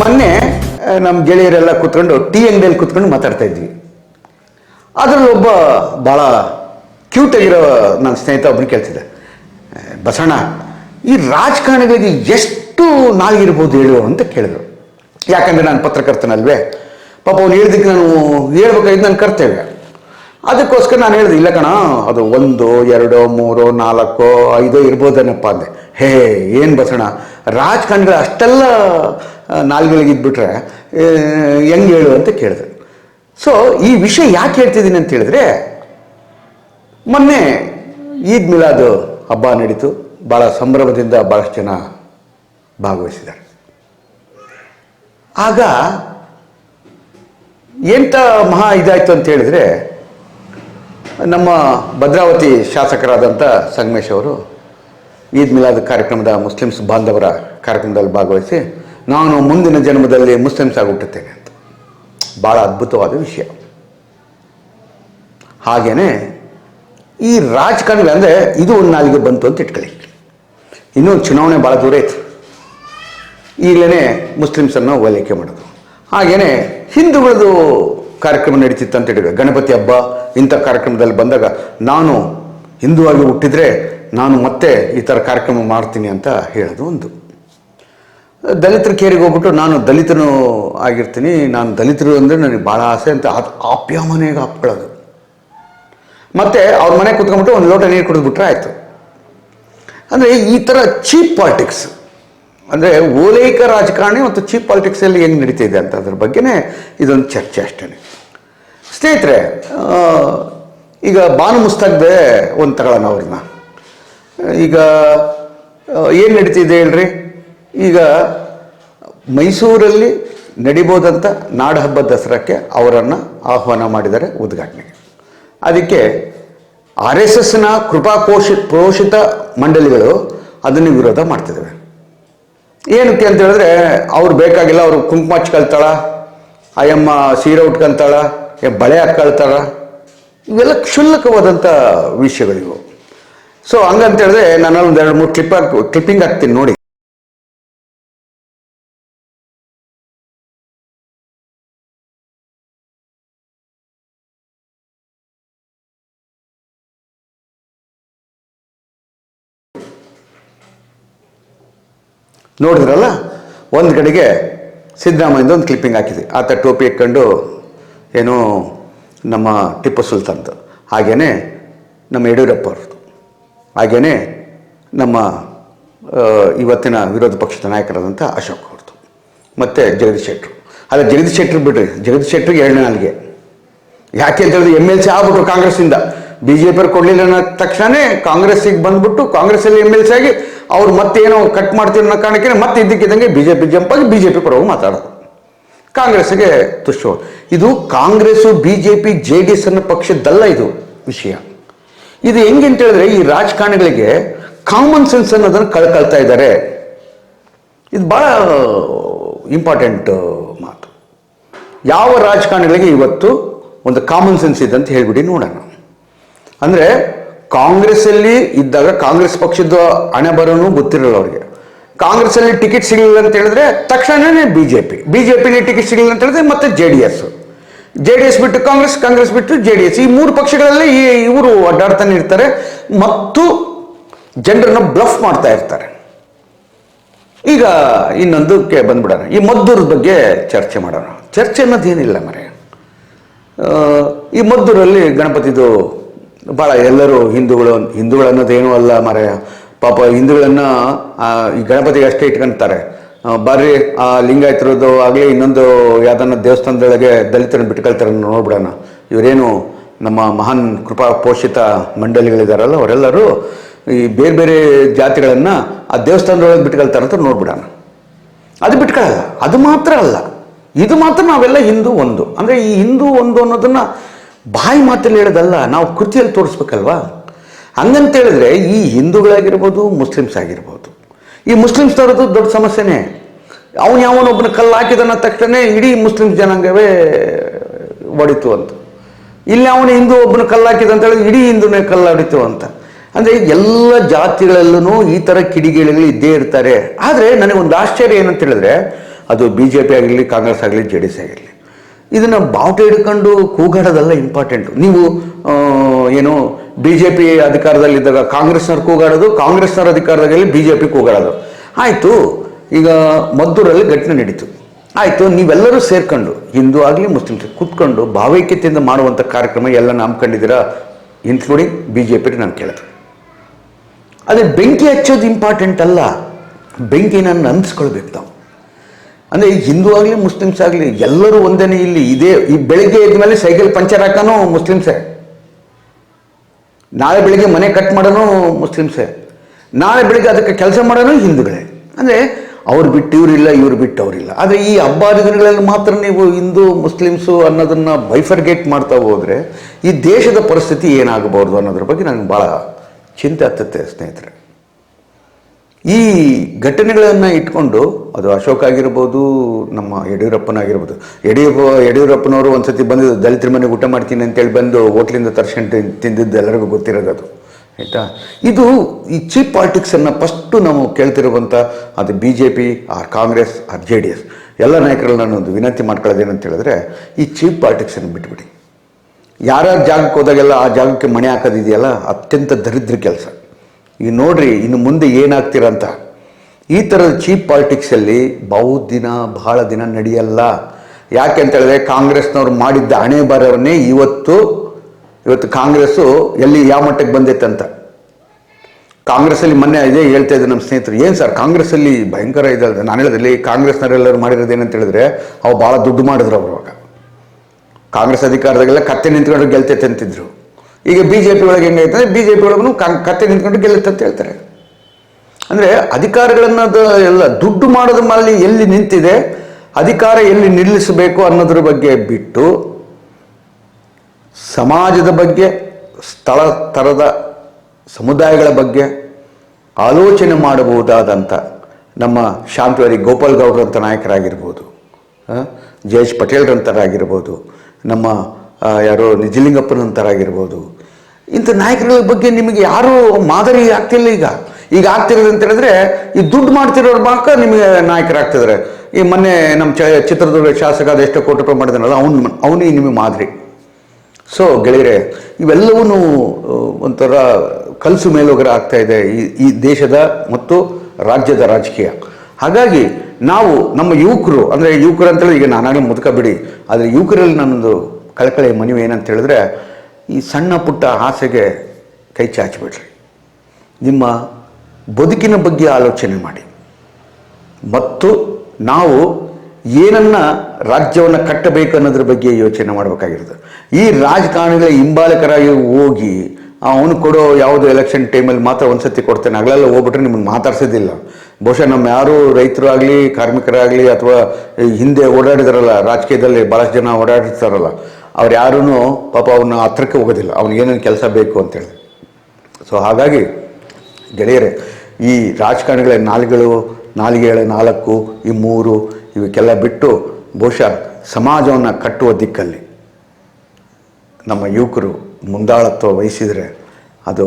ಮೊನ್ನೆ ನಮ್ಮ ಗೆಳೆಯರೆಲ್ಲ ಕೂತ್ಕೊಂಡು ಟೀ ಅಂಗಡಿಯಲ್ಲಿ ಕೂತ್ಕೊಂಡು ಮಾತಾಡ್ತಾ ಇದ್ವಿ. ಅದರಲ್ಲಿ ಒಬ್ಬ ಭಾಳ ಕ್ಯೂಟ್ ಆಗಿರೋ ನನ್ನ ಸ್ನೇಹಿತ ಒಬ್ಬನು ಕೇಳ್ತಿದ್ದೆ. ಬಸಣ್ಣ, ಈ ರಾಜಕಾರಣಿಗಳಿಗೆ ಎಷ್ಟು ನಾಲ್ಗಿರ್ಬೋದು ಹೇಳು ಅಂತ ಕೇಳಿದ್ರು. ಯಾಕಂದರೆ ನಾನು ಪತ್ರಕರ್ತನಲ್ವೇ. ಪಾಪ ಅವ್ನು ಹೇಳಿದಕ್ಕೆ ನಾನು ಹೇಳ್ಬೇಕಾಗಿದ್ದು ನನ್ನ ಕರ್ತೇವೆ ಅದಕ್ಕೋಸ್ಕರ ನಾನು ಹೇಳಿದೆ, ಇಲ್ಲ ಕಣ, ಅದು ಒಂದು, ಎರಡು, ಮೂರು, ನಾಲ್ಕು, ಐದು ಇರ್ಬೋದೇನಪ್ಪ ಅಂದೆ. ಹೇ, ಏನು ಬಸಣ್ಣ, ರಾಜಕಾರಣಿಗಳು ಅಷ್ಟೆಲ್ಲ ನಾಲ್ಗಳಿಗೆ ಇದ್ಬಿಟ್ರೆ ಹೆಂಗೆ ಹೇಳು ಅಂತ ಕೇಳಿದ್ರು. ಸೊ ಈ ವಿಷಯ ಯಾಕೆ ಹೇಳ್ತಿದ್ದೀನಿ ಅಂತ ಹೇಳಿದ್ರೆ, ಮೊನ್ನೆ ಈದ್ ಮಿಲಾದ್ ಹಬ್ಬ ನಡೀತು. ಭಾಳ ಸಂಭ್ರಮದಿಂದ ಭಾಳಷ್ಟು ಜನ ಭಾಗವಹಿಸಿದ್ದಾರೆ. ಆಗ ಎಂಥ ಮಹಾ ಇದಾಯಿತು ಅಂತ ಹೇಳಿದರೆ, ನಮ್ಮ ಭದ್ರಾವತಿ ಶಾಸಕರಾದಂಥ ಸಂಗಮೇಶ್ ಅವರು ಈದ್ ಮಿಲಾದ್ ಕಾರ್ಯಕ್ರಮದ ಮುಸ್ಲಿಮ್ಸ್ ಬಾಂಧವರ ಕಾರ್ಯಕ್ರಮದಲ್ಲಿ ಭಾಗವಹಿಸಿ ನಾನು ಮುಂದಿನ ಜನ್ಮದಲ್ಲಿ ಮುಸ್ಲಿಮ್ಸ್ ಆಗಿ ಹುಟ್ಟುತ್ತೇನೆ ಅಂತ. ಭಾಳ ಅದ್ಭುತವಾದ ವಿಷಯ. ಹಾಗೆಯೇ ಈ ರಾಜಕಾರಣಿಗಳು ಅಂದರೆ ಇದು ಒಂದು ನಾಲಿಗೆ ಬಂತು ಅಂತ ಇಟ್ಕೊಳ್ಳಿ. ಇನ್ನೂ ಚುನಾವಣೆ ಭಾಳ ದೂರ ಇತ್ತು ಈಗಲೇ ಮುಸ್ಲಿಮ್ಸನ್ನು ಓಲೈಕೆ ಮಾಡೋದು. ಹಾಗೆಯೇ ಹಿಂದೂಗಳದು ಕಾರ್ಯಕ್ರಮ ನಡೀತಿತ್ತು ಅಂತ ಹೇಳಿದ್ರೆ, ಗಣಪತಿ ಹಬ್ಬ ಇಂಥ ಕಾರ್ಯಕ್ರಮದಲ್ಲಿ ಬಂದಾಗ ನಾನು ಹಿಂದೂ ಆಗಿ ಹುಟ್ಟಿದರೆ ನಾನು ಮತ್ತೆ ಈ ಥರ ಕಾರ್ಯಕ್ರಮ ಮಾಡ್ತೀನಿ ಅಂತ ಹೇಳೋದು ಒಂದು. ದಲಿತರ ಕೇರಿಗೆ ಹೋಗ್ಬಿಟ್ಟು ನಾನು ದಲಿತನು ಆಗಿರ್ತೀನಿ, ನಾನು ದಲಿತರು ಅಂದರೆ ನನಗೆ ಭಾಳ ಆಸೆ ಅಂತ ಅದು ಆಪ್ಯ ಮನೆಗೆ ಹಾಕ್ಕೊಳ್ಳೋದು. ಮತ್ತೆ ಅವ್ರ ಮನೆ ಕುತ್ಕೊಂಡ್ಬಿಟ್ಟು ಒಂದು ಲೋಟ ನೀರು ಕುಡಿದ್ಬಿಟ್ರೆ ಆಯಿತು. ಅಂದರೆ ಈ ಥರ ಚೀಪ್ ಪಾಲಿಟಿಕ್ಸ್, ಅಂದರೆ ಓಲೈಕ ರಾಜಕಾರಣಿ ಮತ್ತು ಚೀಪ್ ಪಾಲಿಟಿಕ್ಸಲ್ಲಿ ಹೆಂಗೆ ನಡೀತಿದೆ ಅಂತ ಅದ್ರ ಬಗ್ಗೆನೇ ಇದೊಂದು ಚರ್ಚೆ ಅಷ್ಟೇ ಸ್ನೇಹಿತರೆ ಈಗ ಬಾನು ಮುಸ್ತಾಗ್ದೆ ಒಂದು ತಗೊಳ್ಳೋಣ ಅವ್ರನ್ನ. ಈಗ ಏನು ನಡೀತಿದೆ ಹೇಳ್ರಿ? ಈಗ ಮೈಸೂರಲ್ಲಿ ನಡಿಬೋದಂಥ ನಾಡಹಬ್ಬ ದಸರಾಕ್ಕೆ ಅವರನ್ನು ಆಹ್ವಾನ ಮಾಡಿದ್ದಾರೆ ಉದ್ಘಾಟನೆಗೆ ಅದಕ್ಕೆ ಆರ್ ಎಸ್ ಎಸ್ನ ಕೃಪಾ ಪೋಷಿ, ಪೋಷಿತ ಮಂಡಳಿಗಳು ಅದನ್ನು ವಿರೋಧ ಮಾಡ್ತಿದ್ದಾವೆ ಏನಕ್ಕೆ ಅಂತ ಹೇಳಿದ್ರೆ ಅವ್ರು ಬೇಕಾಗಿಲ್ಲ ಅವರು ಕುಂಕುಮ ಹಚ್ಕೊಳ್ತಾಳ ಅಯ್ಯಮ್ಮ ಸೀರೆ ಉಟ್ಕೊಳ್ತಾಳ ಬಳೆ ಹಾಕ್ಕೊಳ್ತಾಳ ಇವೆಲ್ಲ ಕ್ಷುಲ್ಲಕವಾದಂಥ ವಿಷಯಗಳಿವು. ಸೊ ಹಂಗಂತೇಳಿದ್ರೆ ನಾನು ಒಂದು ಎರಡು ಮೂರು ಕ್ಲಿಪ್ ಹಾಕಿ ಕ್ಲಿಪ್ಪಿಂಗ್ ಹಾಕ್ತೀನಿ ನೋಡಿ. ನೋಡಿದ್ರಲ್ಲ? ಒಂದು ಕಡೆಗೆ ಸಿದ್ದರಾಮಯ್ಯದ ಒಂದು ಕ್ಲಿಪ್ಪಿಂಗ್ ಹಾಕಿದೆ ಆತ ಟೋಪಿ ಇಟ್ಕೊಂಡು ಏನೋ ನಮ್ಮ ಟಿಪ್ಪು ಸುಲ್ತಾನ್ದು ಹಾಗೆಯೇ ನಮ್ಮ ಯಡಿಯೂರಪ್ಪ ಅವ್ರದ್ದು. ಹಾಗೆಯೇ ನಮ್ಮ ಇವತ್ತಿನ ವಿರೋಧ ಪಕ್ಷದ ನಾಯಕರಾದಂಥ ಅಶೋಕ್ ಅವ್ರದ್ದು. ಮತ್ತು ಜಗದೀಶ್ ಶೆಟ್ಟರು. ಅಲ್ಲ, ಜಗದೀಶ್ ಶೆಟ್ಟರು ಬಿಡ್ರಿ. ಜಗದೀಶ್ ಶೆಟ್ಟರಿಗೆ ಎರಡನೇ ನಾಲ್ಗೆ. ಯಾಕೆ ಅಂತ ಹೇಳಿದ್ರೆ ಎಂ ಎಲ್ ಸಿ ಆಗ್ಬಿಟ್ರು ಕಾಂಗ್ರೆಸ್ಸಿಂದ. ಬಿ ಜೆ ಪಿ ಕೊಡಲಿಲ್ಲ ಅನ್ನೋ ತಕ್ಷಣವೇ ಕಾಂಗ್ರೆಸ್ಸಿಗೆ ಬಂದ್ಬಿಟ್ಟು ಕಾಂಗ್ರೆಸ್ಸಲ್ಲಿ ಎಂ ಎಲ್ ಸಿ ಆಗಿ ಅವ್ರು ಮತ್ತೆ ಏನೋ ಕಟ್ ಮಾಡ್ತೀವಿ ಅನ್ನೋ ಕಾರಣಕ್ಕೆ ಮತ್ತೆ ಇದ್ದಕ್ಕಿದ್ದಂಗೆ ಬಿ ಜೆ ಪಿ ಜಂಪ್ ಆಗಿ ಬಿ ಜೆ ಪಿ ಪರವಾಗಿ ಮಾತಾಡೋದು. ಕಾಂಗ್ರೆಸ್ಸಿಗೆ ತುಷ್ಟು ಇದು Congress B J P J D S ಅನ್ನೋ ಪಕ್ಷದ್ದಲ್ಲ ಇದು ವಿಷಯ. ಇದು ಹೆಂಗೆ ಅಂತ ಹೇಳಿದ್ರೆ ಈ ರಾಜಕಾರಣಿಗಳಿಗೆ ಕಾಮನ್ ಸೆನ್ಸ್ ಅನ್ನೋದನ್ನು ಕಳ್ಕೊಳ್ತಾ ಇದ್ದಾರೆ. ಇದು ಭಾಳ ಇಂಪಾರ್ಟೆಂಟ್ ಮಾತು. ಯಾವ ರಾಜಕಾರಣಿಗಳಿಗೆ ಇವತ್ತು ಒಂದು ಕಾಮನ್ ಸೆನ್ಸ್ ಇದೆ ಅಂತ ಹೇಳ್ಬಿಡಿ ನೋಡೋಣ. ಅಂದರೆ ಕಾಂಗ್ರೆಸ್ಸಲ್ಲಿ ಇದ್ದಾಗ ಕಾಂಗ್ರೆಸ್ ಪಕ್ಷದ ಹಣೆ ಬರೋನು ಗೊತ್ತಿರಲ್ಲ ಕಾಂಗ್ರೆಸ್ ಕಾಂಗ್ರೆಸ್ಸಲ್ಲಿ ಟಿಕೆಟ್ ಸಿಗಲಿಲ್ಲ ಅಂತ ಹೇಳಿದ್ರೆ ತಕ್ಷಣವೇ B J P B J ticket ಸಿಗಲಿಲ್ಲ ಅಂತ ಹೇಳಿದ್ರೆ ಮತ್ತೆ J D S J D S ಬಿಟ್ಟು ಕಾಂಗ್ರೆಸ್ ಕಾಂಗ್ರೆಸ್ ಬಿಟ್ಟು ಜೆ ಡಿ ಎಸ್ ಈ ಮೂರು ಪಕ್ಷಗಳಲ್ಲಿ ಈ ಇವರು ಅಡ್ಡಾಡ್ತಾನೆ ಇರ್ತಾರೆ ಮತ್ತು ಜನರನ್ನ ಬ್ಲಫ್ ಮಾಡ್ತಾ ಇರ್ತಾರೆ. ಈಗ ಇನ್ನೊಂದಕ್ಕೆ ಬಂದ್ಬಿಡೋಣ. ಈ ಮದ್ದೂರದ ಬಗ್ಗೆ ಚರ್ಚೆ ಮಾಡೋಣ. ಚರ್ಚೆ ಅನ್ನೋದೇನಿಲ್ಲ ಮರೆ. ಈ ಮದ್ದೂರಲ್ಲಿ ಗಣಪತಿದು ಭಾಳ ಎಲ್ಲರೂ ಹಿಂದೂಗಳು ಹಿಂದೂಗಳು ಅನ್ನೋದೇನೂ ಅಲ್ಲ ಮರೆ ಪಾಪ ಹಿಂದೂಗಳನ್ನು ಈ ಗಣಪತಿಗೆ ಅಷ್ಟೇ ಇಟ್ಕೊಂತಾರೆ ಬರ್ರಿ, ಆ ಲಿಂಗಾಯತರದ್ದು ಆಗಲಿ ಇನ್ನೊಂದು ಯಾವ್ದನ್ನ ದೇವಸ್ಥಾನದೊಳಗೆ ದಲಿತರನ್ನು ಬಿಟ್ಕೊಳ್ತಾರೆ ನೋಡ್ಬಿಡೋಣ. ಇವರೇನು ನಮ್ಮ ಮಹಾನ್ ಕೃಪಾ ಪೋಷಿತ ಮಂಡಳಿಗಳಿದಾರಲ್ಲ, ಅವರೆಲ್ಲರೂ ಈ ಬೇರೆ ಬೇರೆ ಜಾತಿಗಳನ್ನು ಆ ದೇವಸ್ಥಾನದೊಳಗೆ ಬಿಟ್ಕೊಳ್ತಾರೆ ಅಂತ ನೋಡ್ಬಿಡೋಣ. ಅದು ಬಿಟ್ಕೊಳ್ಳಲ್ಲ ಅದು ಮಾತ್ರ ಅಲ್ಲ. ಇದು ಮಾತ್ರ ನಾವೆಲ್ಲ ಹಿಂದೂ ಒಂದು. ಅಂದರೆ ಈ ಹಿಂದೂ ಒಂದು ಅನ್ನೋದನ್ನ ಬಾಯಿ ಮಾತಲ್ಲಿ ಹೇಳೋದಲ್ಲ, ನಾವು ಕೃತಿಯಲ್ಲಿ ತೋರಿಸ್ಬೇಕಲ್ವಾ? ಹಂಗಂತ ಹೇಳಿದ್ರೆ ಈ ಹಿಂದೂಗಳಾಗಿರ್ಬೋದು, ಮುಸ್ಲಿಮ್ಸ್ ಆಗಿರ್ಬೋದು. ಈ ಮುಸ್ಲಿಮ್ಸ್ನವ್ರದ್ದು ದೊಡ್ಡ ಸಮಸ್ಯೆನೇ. ಅವನು ಯಾವನೊಬ್ಬನ ಕಲ್ಲು ಹಾಕಿದನ್ನ ತಕ್ಷಣ ಇಡೀ ಮುಸ್ಲಿಮ್ ಜನಾಂಗವೇ ಹೊಡಿತು ಅಂತ. ಇಲ್ಲಿ ಅವನು ಹಿಂದೂ ಒಬ್ಬನ ಕಲ್ಲು ಹಾಕಿದ ಅಂತ ಹೇಳಿದ್ರೆ ಇಡೀ ಹಿಂದೂನೇ ಕಲ್ಲು ಹೊಡಿತು ಅಂತ. ಅಂದರೆ ಎಲ್ಲ ಜಾತಿಗಳಲ್ಲೂ ಈ ಥರ ಕಿಡಿಗೇಳಿಗಳು ಇದ್ದೇ ಇರ್ತಾರೆ. ಆದರೆ ನನಗೊಂದು ಆಶ್ಚರ್ಯ ಏನಂತ ಹೇಳಿದ್ರೆ, ಅದು ಬಿ ಜೆ ಪಿ ಆಗಿರಲಿ ಕಾಂಗ್ರೆಸ್ ಆಗಲಿ, ಜೆ ಡಿ ಎಸ್ ಆಗಿರಲಿ ಇದನ್ನು ಬಾವುಟ ಹಿಡ್ಕೊಂಡು ಕೂಗಾಡೋದೆಲ್ಲ ಇಂಪಾರ್ಟೆಂಟು ನೀವು ಏನು ಬಿ ಜೆ ಪಿ ಅಧಿಕಾರದಲ್ಲಿದ್ದಾಗ ಕಾಂಗ್ರೆಸ್ನವ್ರು ಕೂಗಾಡೋದು, ಕಾಂಗ್ರೆಸ್ನವ್ರ ಅಧಿಕಾರದಲ್ಲಿ ಬಿ ಜೆ ಪಿ ಕೂಗಾಡೋದು. ಆಯಿತು, ಈಗ ಮದ್ದೂರಲ್ಲಿ ಘಟನೆ ನಡೀತು. ಆಯಿತು, ನೀವೆಲ್ಲರೂ ಸೇರ್ಕೊಂಡು, ಹಿಂದೂ ಆಗಲಿ ಮುಸ್ಲಿಮ್ಸ್ ಕೂತ್ಕೊಂಡು ಭಾವೈಕ್ಯತೆಯಿಂದ ಮಾಡುವಂಥ ಕಾರ್ಯಕ್ರಮ ಎಲ್ಲ ನಂಬ್ಕೊಂಡಿದ್ದೀರಾ ಇನ್ಕ್ಲೂಡಿಂಗ್ ಬಿ ಜೆ ಪಿ ನಾನು ಕೇಳಿದೆ. ಅದೇ ಬೆಂಕಿ ಹಚ್ಚೋದು ಇಂಪಾರ್ಟೆಂಟ್ ಅಲ್ಲ. ಬೆಂಕಿನ ನಂಬಿಸ್ಕೊಳ್ಬೇಕು ನಾವು. ಅಂದರೆ ಹಿಂದೂ ಆಗಲಿ, ಮುಸ್ಲಿಮ್ಸ್ ಆಗಲಿ, ಎಲ್ಲರೂ ಒಂದೇನೇ ಇಲ್ಲಿ ಇದೇ, ಈ ಬೆಳಿಗ್ಗೆ ಎದ್ದ ಮೇಲೆ ಸೈಕಲ್ ಪಂಚರ್ ಹಾಕೋನು ಮುಸ್ಲಿಮ್ಸೇ. ನಾಳೆ ಬೆಳಿಗ್ಗೆ ಮನೆ ಕಟ್ ಮಾಡೋನು ಮುಸ್ಲಿಮ್ಸೇ. ನಾಳೆ ಬೆಳಿಗ್ಗೆ ಅದಕ್ಕೆ ಕೆಲಸ ಮಾಡೋನು ಹಿಂದೂಗಳೇ. ಅಂದರೆ ಅವ್ರು ಬಿಟ್ಟು ಇವರಿಲ್ಲ ಇವ್ರು ಬಿಟ್ಟು ಅವರಿಲ್ಲ ಆದರೆ ಈ ಹಬ್ಬ ಹರಿದಿನಗಳಲ್ಲಿ ಮಾತ್ರ ನೀವು ಹಿಂದೂ, ಮುಸ್ಲಿಮ್ಸು ಅನ್ನೋದನ್ನು ಬೈಫರ್ಗೇಟ್ ಮಾಡ್ತಾ ಹೋದರೆ ಈ ದೇಶದ ಪರಿಸ್ಥಿತಿ ಏನಾಗಬಹುದು ಅನ್ನೋದ್ರ ಬಗ್ಗೆ ನನಗೆ ಭಾಳ ಚಿಂತೆ ಹತ್ತುತ್ತೆ ಸ್ನೇಹಿತರೆ. ಈ ಘಟನೆಗಳನ್ನು ಇಟ್ಕೊಂಡು ಅದು ಅಶೋಕ್ ಆಗಿರ್ಬೋದು, ನಮ್ಮ ಯಡಿಯೂರಪ್ಪನಾಗಿರ್ಬೋದು. ಯಡಿಯೂರಪ್ಪ, ಯಡಿಯೂರಪ್ಪನವರು ಒಂದ್ಸತಿ ಬಂದು ದಲಿತರ ಮನೆಗೆ ಊಟ ಮಾಡ್ತೀನಿ ಅಂತೇಳಿ ಬಂದು ಹೋಟ್ಲಿಂದ ತರ್ಸ್ಕೊಂಡು ತಿಂದಿದ್ದು ಎಲ್ಲರಿಗೂ ಗೊತ್ತಿರೋದು ಅದು ಆಯಿತಾ? ಇದು ಈ ಚೀಪ್ ಪಾಲಿಟಿಕ್ಸನ್ನು ಫಸ್ಟು ನಾವು ಕೇಳ್ತಿರುವಂಥ ಅದು B J P or Congress or J D S. ಎಲ್ಲ ನಾಯಕರಲ್ಲಿ ನಾನು ಒಂದು ವಿನಂತಿ ಮಾಡ್ಕೊಳ್ಳೋದೇನಂತ ಹೇಳಿದ್ರೆ, ಈ ಚೀಪ್ ಪಾಲಿಟಿಕ್ಸನ್ನು ಬಿಟ್ಬಿಡಿ. ಯಾರ್ಯಾರ ಜಾಗಕ್ಕೆ ಹೋದಾಗೆಲ್ಲ ಆ ಜಾಗಕ್ಕೆ ಮಣೆ ಹಾಕೋದಿದೆಯಲ್ಲ, ಅತ್ಯಂತ ದರಿದ್ರ ಕೆಲಸ. ಈಗ ನೋಡ್ರಿ, ಇನ್ನು ಮುಂದೆ ಏನಾಗ್ತೀರಂತ ಈ ಥರದ ಚೀಪ್ ಪಾಲಿಟಿಕ್ಸಲ್ಲಿ ಬಹು ದಿನ, ಬಹಳ ದಿನ ನಡೆಯಲ್ಲ. ಯಾಕೆ ಅಂತ ಹೇಳಿದ್ರೆ, ಕಾಂಗ್ರೆಸ್ನವ್ರು ಮಾಡಿದ್ದ ಹಣೆ ಬರವನ್ನೇ ಇವತ್ತು ಇವತ್ತು ಕಾಂಗ್ರೆಸ್ಸು ಎಲ್ಲಿ ಯಾವ ಮಟ್ಟಕ್ಕೆ ಬಂದೈತಂತ ಕಾಂಗ್ರೆಸ್ಸಲ್ಲಿ ಮೊನ್ನೆ ಇದೆ ಹೇಳ್ತಾ ಇದ್ದೆ ನಮ್ಮ ಸ್ನೇಹಿತರು, ಏನು ಸರ್, ಕಾಂಗ್ರೆಸ್ಸಲ್ಲಿ ಭಯಂಕರ ಇದೆ ನಾನು ಹೇಳಿದ್ರೆ ಕಾಂಗ್ರೆಸ್ನವರೆಲ್ಲರೂ ಮಾಡಿರೋದು ಏನಂತ ಹೇಳಿದ್ರೆ ಅವು ಭಾಳ ದುಡ್ಡು ಮಾಡಿದ್ರು ಅವರು ಅವಾಗ. ಕಾಂಗ್ರೆಸ್ ಅಧಿಕಾರದಾಗೆಲ್ಲ ಕತ್ತೆ ನಿಂತ್ಕೊಂಡು ಗೆಲ್ತೈತೆ ಅಂತಿದ್ರು. ಈಗ ಬಿ ಜೆ ಪಿ ಒಳಗೆ ಹೆಂಗೈತೆ ಬಿ ಜೆ ಪಿ ಒಳಗೂ ಕತ್ತೆ ನಿಂತ್ಕೊಂಡು ಗೆಲ್ಲುತ್ತೆ ಅಂತ ಹೇಳ್ತಾರೆ. ಅಂದರೆ ಅಧಿಕಾರಗಳನ್ನ ಎಲ್ಲ ದುಡ್ಡು ಮಾಡೋದ್ರ ಮೇಲೆ ಎಲ್ಲಿ ನಿಂತಿದೆ, ಅಧಿಕಾರ ಎಲ್ಲಿ ನಿಲ್ಲಿಸಬೇಕು ಅನ್ನೋದ್ರ ಬಗ್ಗೆ ಬಿಟ್ಟು, ಸಮಾಜದ ಬಗ್ಗೆ, ಸ್ಥಳ ಥರದ ಸಮುದಾಯಗಳ ಬಗ್ಗೆ ಆಲೋಚನೆ ಮಾಡಬಹುದಾದಂಥ ನಮ್ಮ ಶಾಂತವರಿ ಗೋಪಾಲ್ ಗೌಡ್ರಂಥ ನಾಯಕರಾಗಿರ್ಬೋದು ಜಯೇಶ್ ಪಟೇಲ್ರಂಥರಾಗಿರ್ಬೋದು ನಮ್ಮ ಯಾರೋ ನಿಜಲಿಂಗಪ್ಪನಂತರಾಗಿರ್ಬೋದು ಇಂಥ ನಾಯಕರ ಬಗ್ಗೆ ನಿಮಗೆ ಯಾರೂ ಮಾದರಿ ಆಗ್ತಿಲ್ಲ ಈಗ. ಈಗ ಆಗ್ತಿರೋದು ಅಂತ ಹೇಳಿದ್ರೆ, ಈ ದುಡ್ಡು ಮಾಡ್ತಿರೋರು ಮಾತ್ರ ನಿಮಗೆ ನಾಯಕರಾಗ್ತಿದ್ದಾರೆ ಈ ಮೊನ್ನೆ ನಮ್ಮ ಚ, ಚಿತ್ರದುರ್ಗ ಶಾಸಕ ಎಷ್ಟು ಕೋಟಿ ರೂಪಾಯಿ ಮಾಡಿದಾನಲ್ಲ, ಅವ್ನು ಅವನಿಗೆ ನಿಮಗೆ ಮಾದರಿ. ಸೊ ಗೆಳೆಯರೆ ಇವೆಲ್ಲವೂ ಒಂಥರ ಕಲಸು ಮೇಲೋಗರ ಆಗ್ತಾ ಇದೆ ಈ ಈ ದೇಶದ ಮತ್ತು ರಾಜ್ಯದ ರಾಜಕೀಯ. ಹಾಗಾಗಿ ನಾವು ನಮ್ಮ ಯುವಕರು, ಅಂದರೆ ಯುವಕರು ಅಂತೇಳಿ ಈಗ ನಾನಾಗಲೇ ಮುದುಕ ಬಿಡಿ, ಆದರೆ ಯುವಕರಲ್ಲಿ ನನ್ನೊಂದು ಕಳಕಳಿ ಮನವಿ ಏನಂತ ಹೇಳಿದ್ರೆ ಈ ಸಣ್ಣ ಪುಟ್ಟ ಆಸೆಗೆ ಕೈ ಚಾಚಿಬಿಡ್ರಿ. ನಿಮ್ಮ ಬದುಕಿನ ಬಗ್ಗೆ ಆಲೋಚನೆ ಮಾಡಿ. ಮತ್ತು ನಾವು ಏನನ್ನ ರಾಜ್ಯವನ್ನು ಕಟ್ಟಬೇಕು ಅನ್ನೋದ್ರ ಬಗ್ಗೆ ಯೋಚನೆ ಮಾಡಬೇಕಾಗಿರುತ್ತೆ ಈ ರಾಜಕಾರಣಿಗಳ ಹಿಂಬಾಲಕರಾಗಿ ಹೋಗಿ ಅವನು ಕೊಡೋ ಯಾವುದೋ ಎಲೆಕ್ಷನ್ ಟೈಮಲ್ಲಿ ಮಾತ್ರ ಒಂದ್ಸತಿ ಕೊಡ್ತೇನೆ. ಹಗಲೆಲ್ಲ ಹೋಗ್ಬಿಟ್ರೆ ನಿಮ್ಮನ್ನು ಮಾತಾಡ್ಸೋದಿಲ್ಲ. ಬಹುಶಃ ನಮ್ಮ ಯಾರು ರೈತರು ಆಗಲಿ, ಕಾರ್ಮಿಕರಾಗಲಿ ಅಥವಾ ಹಿಂದೆ ಓಡಾಡಿದಾರಲ್ಲ, ರಾಜಕೀಯದಲ್ಲಿ ಭಾಳಷ್ಟು ಜನ ಓಡಾಡಿರ್ತಾರಲ್ಲ ಅವ್ರು ಯಾರೂ ಪಾಪ ಅವನ್ನ ಹತ್ರಕ್ಕೆ ಹೋಗೋದಿಲ್ಲ. ಅವ್ನಿಗೆ ಏನೇನು ಕೆಲಸ ಬೇಕು ಅಂತೇಳಿ. ಸೊ ಹಾಗಾಗಿ ಗೆಳೆಯರೆ, ಈ ರಾಜಕಾರಣಿಗಳ ನಾಲ್ಗಳು, ನಾಲಿಗೆಗಳ ನಾಲ್ಕು, ಈ ಮೂರು ಇವಕ್ಕೆಲ್ಲ ಬಿಟ್ಟು ಬಹುಶಃ ಸಮಾಜವನ್ನು ಕಟ್ಟುವ ದಿಕ್ಕಲ್ಲಿ ನಮ್ಮ ಯುವಕರು ಮುಂದಾಳತ್ವ ವಹಿಸಿದರೆ ಅದು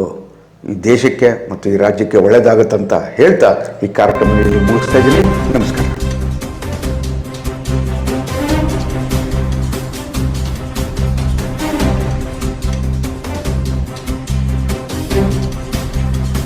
ಈ ದೇಶಕ್ಕೆ ಮತ್ತು ಈ ರಾಜ್ಯಕ್ಕೆ ಒಳ್ಳೆಯದಾಗುತ್ತಂತ ಹೇಳ್ತಾ ಈ ಕಾರ್ಯಕ್ರಮ ಮುಗಿಸ್ತಾ ಇದ್ದೀನಿ. ನಮಸ್ಕಾರ.